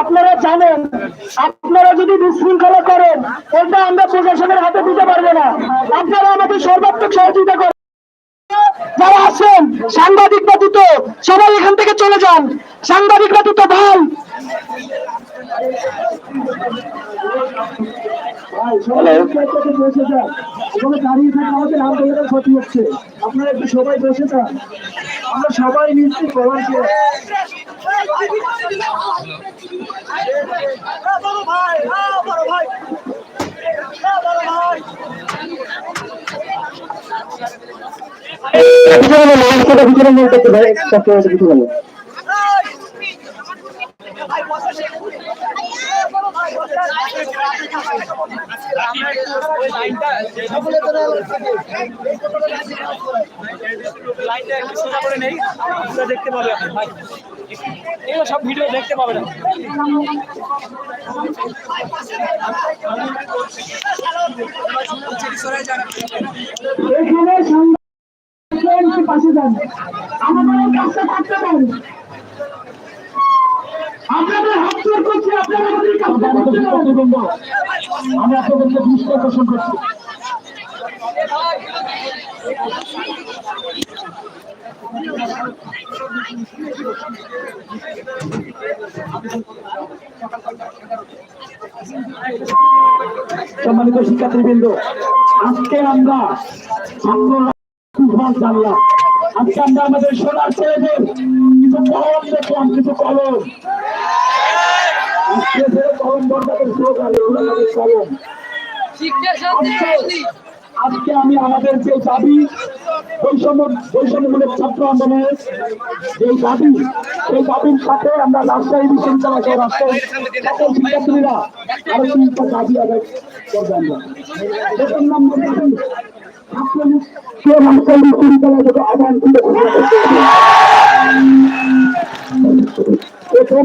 আপনারা জানেন, আপনারা যদি বিশৃঙ্খলা করেন এটা আমরা প্রশাসনের হাতে দিতে পারব না। আপনারা আমাদের সর্বাত্মক সহযোগিতা করেন। যারা আছেন, সাংবাদিক ব্যতীত সবাই এখান থেকে চলে যান। সাংবাদিক ব্যতীত ভাই। আপনারা একটু সবাই বসে যান। আমরা সবাই নিশ্চিত লাইনটা একটু সোজা দেখতে পাবে আপনি ভাই এগুলো সব ভিডিও দেখতে পাবে এখানে পাশে আপনাদের হাত জোর করছি, আপনারা আমাদের কাজটা করতে পারেন। আমি আপনাদেরকে দৃষ্টি আকর্ষণ করছি। সম্মানিত শিক্ষার্থীবৃন্দ আজকে আমরা সুফল জানলাম আজকে আমরা আমাদের সোনার ছেলেদের কিছু কলম দেখলাম কিছু কলম। আজকে কলম এগুলো কলম। আজকে- আমি আমাদের যে দাবি, বৈষম্য, বৈষম্যমূলক ছাত্র আন্দোলনের যে দাবি, সেই দাবির সাথে আমরা রাজশাহী বিশ্ববিদ্যালয় শিক্ষার্থীরা আরও তিনটা দাবি আদায় বিশ্ববিদ্যালয় থেকে। প্রথম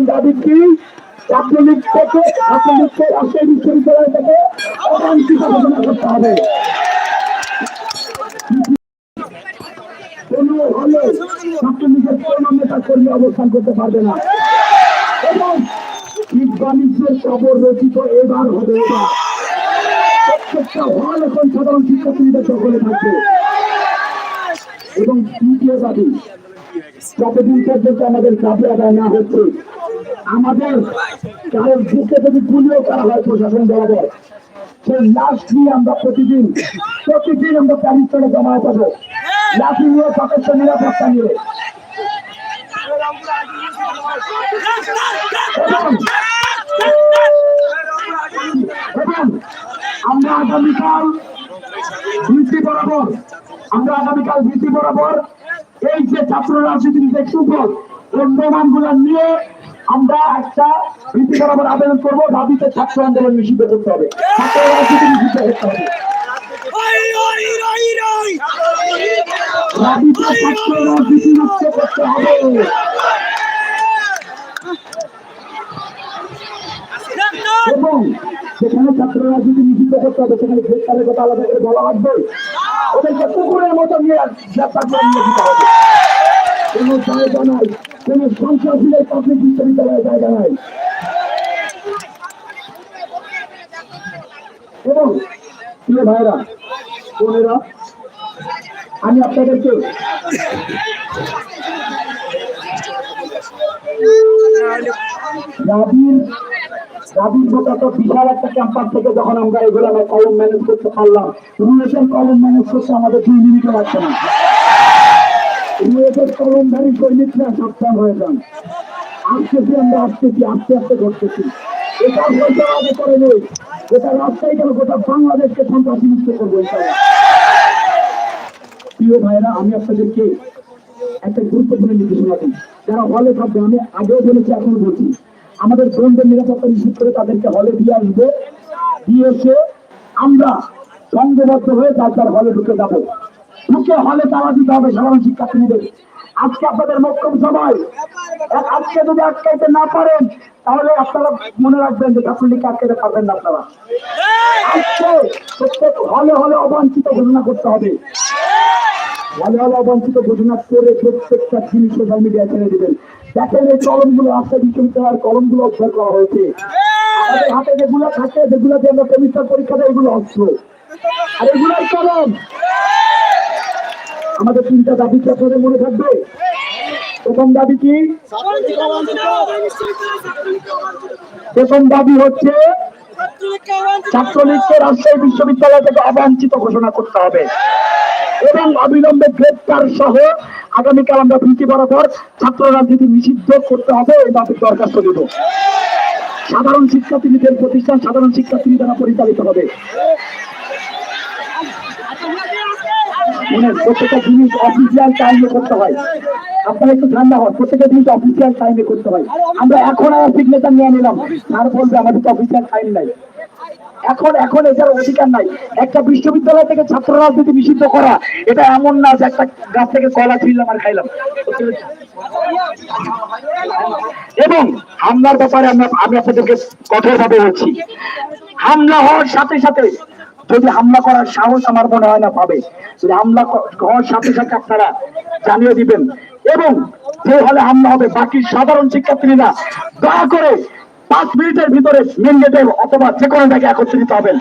থেকে রাজশাহী ঘোষণা করতে হবে কোনো হলে ছাত্রলীগের কোনো নেতা অবস্থান করতে পারবে না। এবং ঈদ বাণিজ্যের কবর রচিত এবার হবে এবার। প্রত্যেকটা হল এখন সাধারণ শিক্ষার্থীদের দখলে থাকবে। এবং তৃতীয় দাবি, যতদিন পর্যন্ত আমাদের দাবি আদায় না হচ্ছে, আমাদের কারোর বুকে যদি গুলিও করা হয় প্রশাসন বরাবর, সেই লাশ নিয়ে আমরা প্রতিদিন প্রতিদিন আমরা প্যারিস করে জমা পাবো লাঠি নিয়ে যথেষ্ট নিরাপত্তা নিয়ে। আমরা আগামীকাল ভিত্তি বরাবর, আমরা আগামীকাল ভিত্তি বরাবর এই যে ছাত্র রাজনীতির যে ওই প্রমাণগুলো নিয়ে আমরা একটা ভিত্তি বরাবর আবেদন করব। দাবিতে ছাত্র আন্দোলন নিষিদ্ধ করতে হবে। ছাত্র রাজনীতি নিষিদ্ধ করতে হবে। ছাত্র রাজনীতি মুক্ত করতে হবে। এবং সেখানে ছাত্র রাজনীতি নিষিদ্ধ করতে হবে, সেখানে গ্রেপ্তারের কথা আলাদা করে বলা লাগবে। ওদেরকে কুকুরের মতো নিয়ে গ্রেপ্তার করে নিয়ে যেতে হবে। জায়গা নাই পাবলিক বিশ্ববিদ্যালয়ের জায়গা নাই। এবং প্রিয় ভাইরা বোনেরা, আমি আপনাদেরকে রাবির রাবির মতো বিশাল একটা ক্যাম্পাস থেকে যখন আমরা এগুলো আমরা কলম ম্যানেজ করতে পারলাম রুয়েটের কলম ম্যানেজ করতে আমাদের দুই মিনিটও লাগছে না। রুয়েটের কলমধারী সৈনিকরা সাবধান হয়ে যান। আসতেছি আমরা, আসতেছি, আস্তে আস্তে ঘটতেছি এটা হয়তো আগে করে নেই। এটা রাস্তায় কেন গোটা বাংলাদেশকে সন্ত্রাসী মুক্ত করব। প্রিয় ভাইরা আমি আপনাদেরকে একটা গুরুত্বপূর্ণ নির্দেশনা দিই যারা হলে থাকবে, আমি আগেও বলেছি এখনও বলছি। আমাদের বন্ধুদের নিরাপত্তা নিশ্চিত করে তাদেরকে হলে দিয়ে আসবে। দিয়ে এসে আমরা সংঘবদ্ধ হয়ে যার যার হলে ঢুকে যাব। ঢুকে হলে তারা দিতে হবে সাধারণ শিক্ষার্থীদের। আজকে আপনাদের মক্ষম সময় আজকে যদি আটকাইতে না পারেন, তাহলে আপনারা মনে রাখবেন যে ছাত্রলীগকে আটকাইতে পারবেন না আপনারা। আজকে প্রত্যেক হলে হলে অবাঞ্ছিত ঘোষণা করতে হবে। অবঞ্চিত ঘোষণা করে প্রত্যেকটা সোশ্যাল ছেড়ে দিবেন। দেখেন এই কলমগুলো বিশ্ববিদ্যালয়ের কলমগুলো করা হয়েছে। আমাদের হাতে যেগুলো থাকে যেগুলো দিয়ে আমরা সেমিস্টার পরীক্ষা দেয় এগুলো অস্ত্র। আর এগুলোই কলম। আমাদের তিনটা দাবি আপনাদের মনে থাকবে? প্রথম দাবি কি? প্রথম দাবি হচ্ছে, ছাত্রলীগকে রাজশাহী বিশ্ববিদ্যালয় থেকে অবাঞ্ছিত ঘোষণা করতে হবে। এবং অবিলম্বে গ্রেপ্তার সহ আগামীকাল আমরা ভীতি বরাবর ছাত্র রাজনীতি নিষিদ্ধ করতে হবে, এই দাবি দরখাস্ত দেব। সাধারণ শিক্ষার্থীদের প্রতিষ্ঠান সাধারণ শিক্ষার্থী দ্বারা পরিচালিত হবে। মানে প্রত্যেকটা জিনিস অফিসিয়াল টাইমে করতে হয়। আপনারা একটু ঠান্ডা হন, প্রত্যেকটা জিনিস অফিসিয়াল টাইমে করতে হয়। আমরা এখন আর সিগনেচার নিয়ে নিলাম। আর বলবে আমাদের অফিসিয়াল টাইম নাই। এখন এখন এটার অধিকার নাই। একটা বিশ্ববিদ্যালয় থেকে ছাত্র রাজনীতি নিষিদ্ধ করা, এটা এমন না যে একটা গাছ থেকে কলা ছিললাম আর খাইলাম। এবং হামলার ব্যাপারে আমরা, আমি আপনাদেরকে কঠোরভাবে বলছি, হামলা হওয়ার সাথে সাথে যদি হামলা করার সাহস আমার মনে হয় না পাবে, যদি হামলা হওয়ার সাথে সাথে আপনারা জানিয়ে দিবেন। এবং যে হলে হামলা হবে, বাকি সাধারণ শিক্ষার্থীরা দয়া করে পাঁচ মিনিটের ভিতরে মেন গেটে অথবা যে কোনো জায়গায় একত্রিত হবেন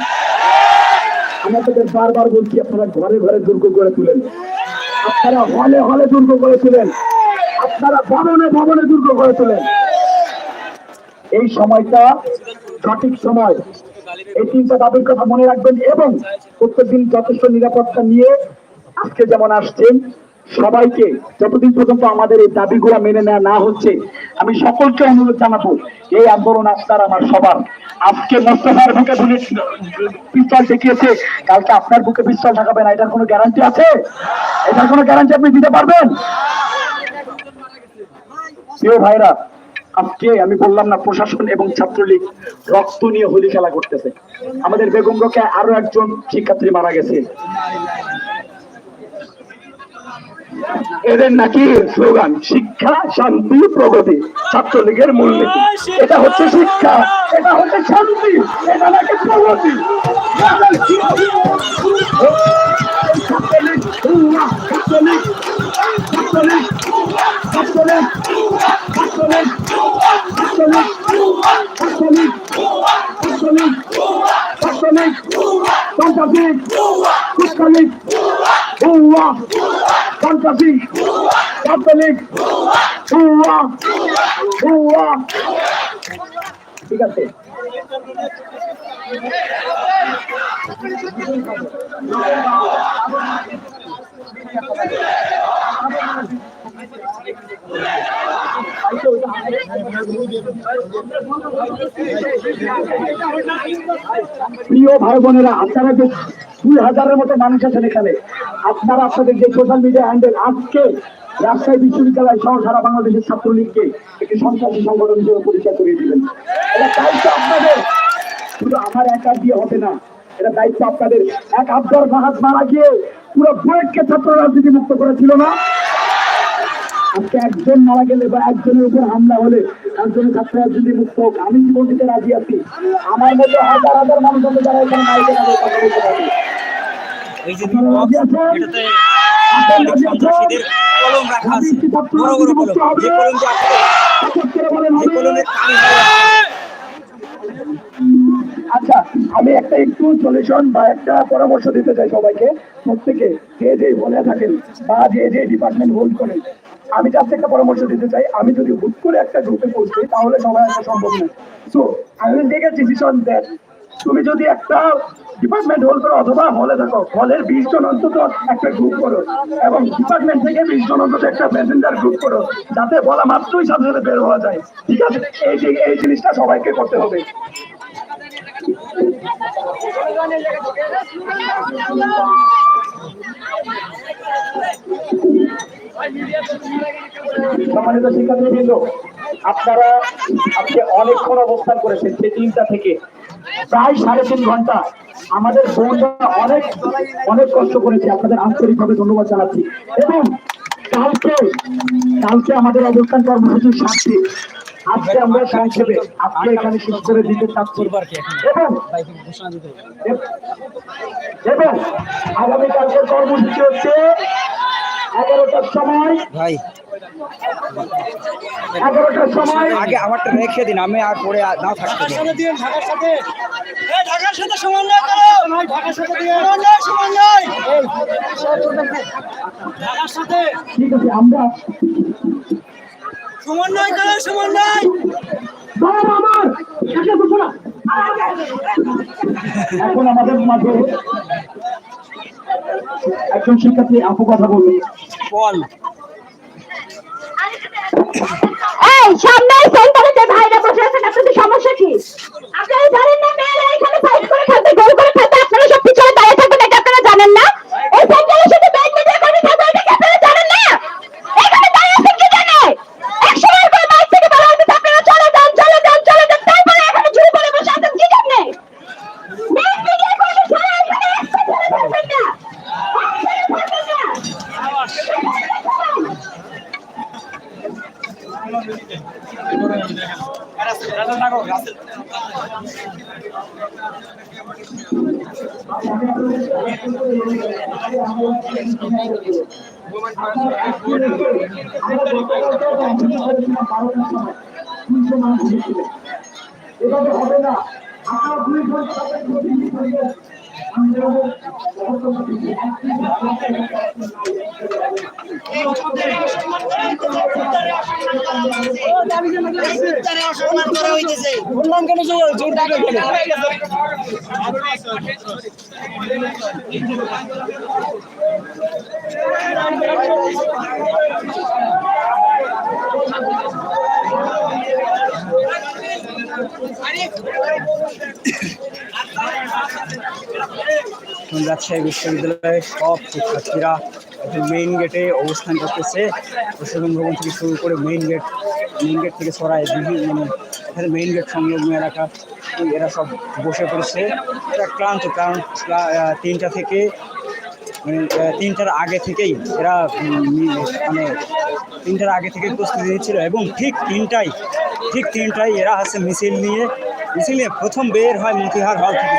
আমি আপনাদের বারবার বলছি, আপনারা ঘরে ঘরে দুর্গ করে তুলেন। আপনারা হলে হলে দুর্গ করে তুলেন। আপনারা ভবনে ভবনে দুর্গ করে তোলেন। এই সময়টা সঠিক সময়। এই তিনটা দাবির কথা মনে রাখবেন এবং প্রত্যেকদিন যথেষ্ট নিরাপত্তা নিয়ে আজকে যেমন আসছেন সবাইকে যতদিন পর্যন্ত আমাদের এই দাবিগুলো মেনে নেওয়া না হচ্ছে, আমি সকলকে অনুরোধ জানাব, এই আন্দোলন আপনার, আমার সবার। আজকে মোস্তফার বুকে পিস্তল দেখিয়েছে কালকে আপনার বুকে পিস্তল ঠেকাবে না, এটার কোনো গ্যারান্টি আছে? এটার কোনো গ্যারান্টি আপনি দিতে পারবেন? প্রিয় ভাইরা, আজকে আমি বললাম না, প্রশাসন এবং ছাত্রলীগ রক্ত নিয়ে হোলি খেলা করতেছে। আমাদের বেগম রোকে আরও একজন শিক্ষার্থী মারা গেছে। এদের নাকি স্লোগান শিক্ষা শান্তি প্রগতি ছাত্রলীগের মূলনীতি এটা হচ্ছে শিক্ষা এটা হচ্ছে শান্তি এটা নাকি প্রগতি সন্ন্যাসী ক্যাথলিক ছুয়া ছুয়া ঠিক আছে প্রিয় ভাই বোনেরা, আপনারা যে দুই হাজারের মতো মানুষ আছেন এখানে, আপনারা আপনাদের যে সোশ্যাল মিডিয়া হ্যান্ডেল আজকে রাজশাহী বিশ্ববিদ্যালয় সহ সারা বাংলাদেশের ছাত্রলীগকে একটি সন্ত্রাসী সংগঠন হিসেবে পরিচয় করিয়ে দিলেন। এটা দায়িত্ব আপনাদের। শুধু আমার একা দিয়ে হবে না, এটা দায়িত্ব আপনাদের। এক আব্দুল ফাহাদ মারা গিয়ে পুরো বুয়েটকে ছাত্র রাজনীতি মুক্ত করেছিল না? আজকে একজন মারা গেলে বা একজনের উপর হামলা হলে একজনের ছাত্র যদি মুক্ত হোক আমি জীবন দিতে রাজি আছি আমার মতো হাজার হাজার মানুষ আছে যারা এখানে মাইকে তাদের কথা বলতে? সন্ত্রাসীদের কলম রাখা আছে বড় বড় কলম যে। কলম যে হবে। কলমের কালি আচ্ছা আমি একটা একটু সলিউশন বা একটা পরামর্শ দিতে চাই সবাইকে, প্রত্যেকে, যে যে বলে থাকেন বা যে যে ডিপার্টমেন্ট হোল্ড করেন, আমি যাতে একটা পরামর্শ দিতে চাই, আমি যদি হুট করে একটা গ্রুপে পৌঁছাই তাহলে সবাই আসা সম্ভব না so I will take a decision that তুমি যদি একটা ডিপার্টমেন্ট হোল্ড করো অথবা হলে থাকো হলের বিশ জন অন্তত একটা গ্রুপ করো এবং ডিপার্টমেন্ট থেকে বিশ জন অন্তত একটা প্যাসেঞ্জার গ্রুপ করো, যাতে বলা মাত্রই সাথে সাথে বের হওয়া যায়। ঠিক আছে? এই এই জিনিসটা সবাইকে করতে হবে। সম্মানিত শিক্ষার্থীবৃন্দ, আপনারা আজকে অনেকক্ষণ অবস্থান করেছেন সেই তিনটা থেকে। প্রায় সাড়ে তিন ঘণ্টা আমাদের বোনরা অনেক অনেক কষ্ট করেছে। আপনাদের আন্তরিকভাবে ধন্যবাদ জানাচ্ছি। এবং কালকে কালকে আমাদের অবস্থান কর্মসূচির সাথে আজকে আমরা সংক্ষেপে আজকে এখানে শেষ করে দিতে চাচ্ছি। এবং এবং আগামী কালকের কর্মসূচি হচ্ছে এগারোটার সময়। ভাই। এগারোটার সময়। আগে আমারটা রেখে দিন আমি আর পরে থাকতে। দিন ঢাকার সাথে ঢাকার সাথে। সমন্বয় করো ঢাকার সাথে সমন্বয় সমন্বয় ঢাকার সাথে। ঠিক আছে আমরা সমন্বয় করো সমন্বয়। বাবা আমার একে বসো না। এখন আমাদের মাঝে একজন শিক্ষার্থী আপু কথা বলবে বল। এই সামনে সেন্টারে যে ভাইরা বসে আছেন আপনাদের সমস্যা কি? আপনারা জানেন না মেয়েরা এখানে ফাইট করে খেলতে গোল করে খেলতে আপনারা সব পিছনে দাঁড়িয়ে থাকবেন এটা আপনারা জানেন না এই সেন্টারে শুধু ব্যাগ মিডিয়া করে খেলতে এটা কি আপনারা জানেন না এখানে দাঁড়িয়ে আছেন কি জানে একশো বার করে বাইক থেকে বলা হচ্ছে আপনারা চলে যান চলে যান চলে যান তারপরে এখানে ঝুড়ি করে বসে আছেন কি জানে ব্যাগ মিডিয়া করে সারা এখানে একটা ছেলে থাকবেন না একটা ছেলে থাকবেন না এভাবে হবে না আপনার দুই ঘণ্টা প্রতিদিন থাকবেন বললাম কেন জোর টাকা কেন রাজশাহী বিশ্ববিদ্যালয়ের সব শিক্ষার্থীরা মেইন গেটে অবস্থান করতেছে। প্রশাসন ভবন থেকে শুরু করে মেইন গেট মেইন গেট থেকে সরাই বিভিন্ন মানে এখানে মেইন গেট সংলগ্ন এলাকা, এরা সব বসে পড়েছে। এরা ক্লান্ত, কারণ তিনটা থেকে মানে তিনটার আগে থেকেই এরা মানে তিনটার আগে থেকে প্রস্তুতি নিচ্ছিল এবং ঠিক তিনটাই ঠিক তিনটাই এরা আছে মিছিল নিয়ে মিছিল নিয়ে প্রথম বের হয় মতিহার হল থেকে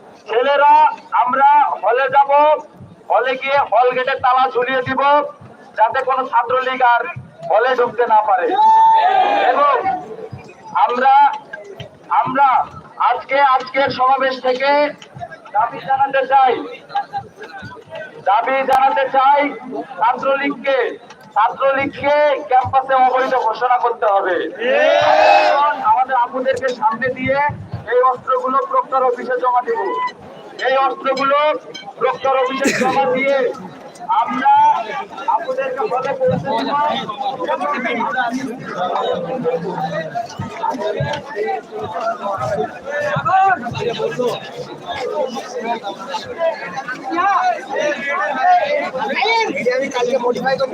ছেলেরা আমরা হলে যাব হলে গিয়ে হল গেটের তালা ঝুলিয়ে দিব যাতে কোনো ছাত্রলীগ আর হলে ঢুকতে না পারে। এবং আমরা আমরা আজকে আজকের সমাবেশ থেকে দাবি জানাতে চাই দাবি জানাতে চাই ছাত্রলীগকে ছাত্রলীগকে ক্যাম্পাসে অবৈধ ঘোষণা করতে হবে। আমাদের আপুদেরকে সামনে দিয়ে এই অস্ত্রগুলো প্রক্তার অফিসে জমা দেব। এই অস্ত্রগুলো প্রক্তার অফিসে জমা দিয়ে আমরা আপনাদেরকে পদে পৌঁছে আমি কালকে মডিফাই করব।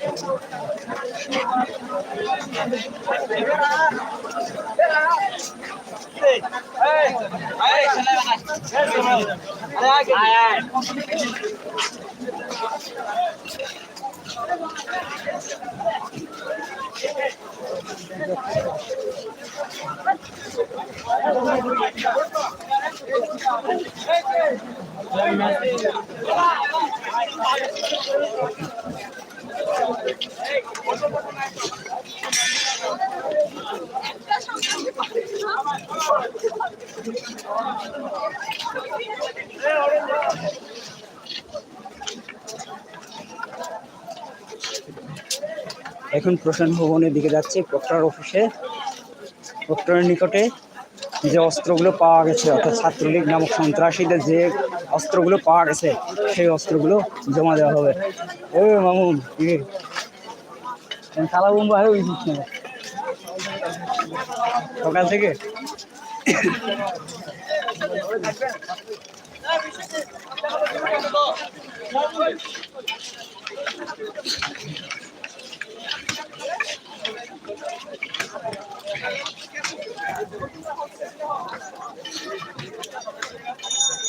দিব এখন প্রশাসন ভবনের দিকে যাচ্ছে, প্রক্টর অফিসে। প্রক্টরের নিকটে যে অস্ত্রগুলো পাওয়া গেছে, অর্থাৎ ছাত্রলীগ নামক সন্ত্রাসীদের যে অস্ত্রগুলো পাওয়া গেছে, সেই অস্ত্রগুলো জমা দেওয়া হবে। ও মামুন কালা বোম্বা হয়ে উঠছিস সকাল থেকে?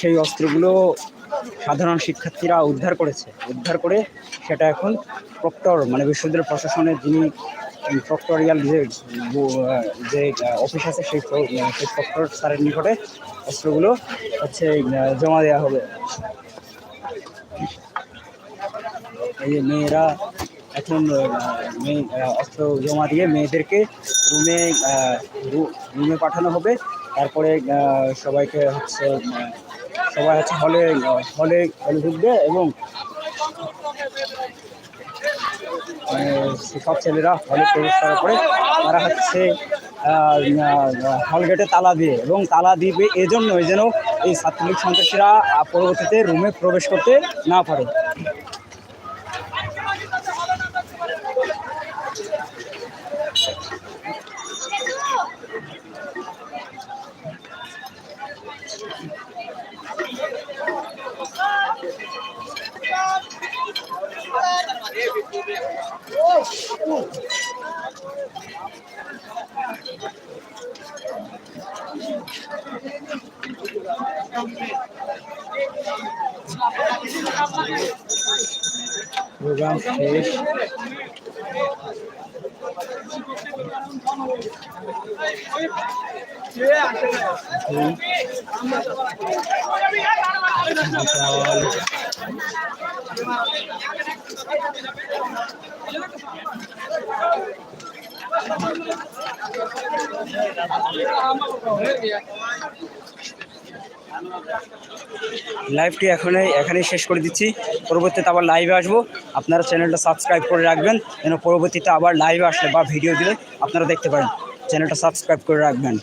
সেই অস্ত্রগুলো সাধারণ শিক্ষার্থীরা উদ্ধার করেছে। উদ্ধার করে সেটা এখন প্রক্টর মানে বিশ্ববিদ্যালয় প্রশাসনের যিনি প্রক্টরিয়াল যে যে অফিস আছে সেই সেই প্রক্টর স্যারের নিকটে অস্ত্রগুলো হচ্ছে জমা দেওয়া হবে। এই যে মেয়েরা এখন মেয়ে অস্ত্র জমা দিয়ে মেয়েদেরকে রুমে রুমে পাঠানো হবে। তারপরে সবাইকে হচ্ছে সবাই আছে হলে হলে হলে ঢুকবে এবং মানে সব ছেলেরা হলে প্রবেশ করার পরে তারা হচ্ছে হল গেটে তালা দিয়ে এবং তালা দিবে এজন্যই যেন এই ছাত্রলীগ সন্ত্রাসীরা পরবর্তীতে রুমে প্রবেশ করতে না পারে। প্রোগ্রাম শেষ। লাইভটি এখানে এখানেই শেষ করে দিচ্ছি। পরবর্তীতে আবার লাইভে আসব। আপনারা চ্যানেলটা সাবস্ক্রাইব করে রাখবেন। যেন পরবর্তীতে আবার লাইভে আসলে বা ভিডিও দিলে আপনারা দেখতে পারেন। চ্যানেলটা সাবস্ক্রাইব করে রাখবেন।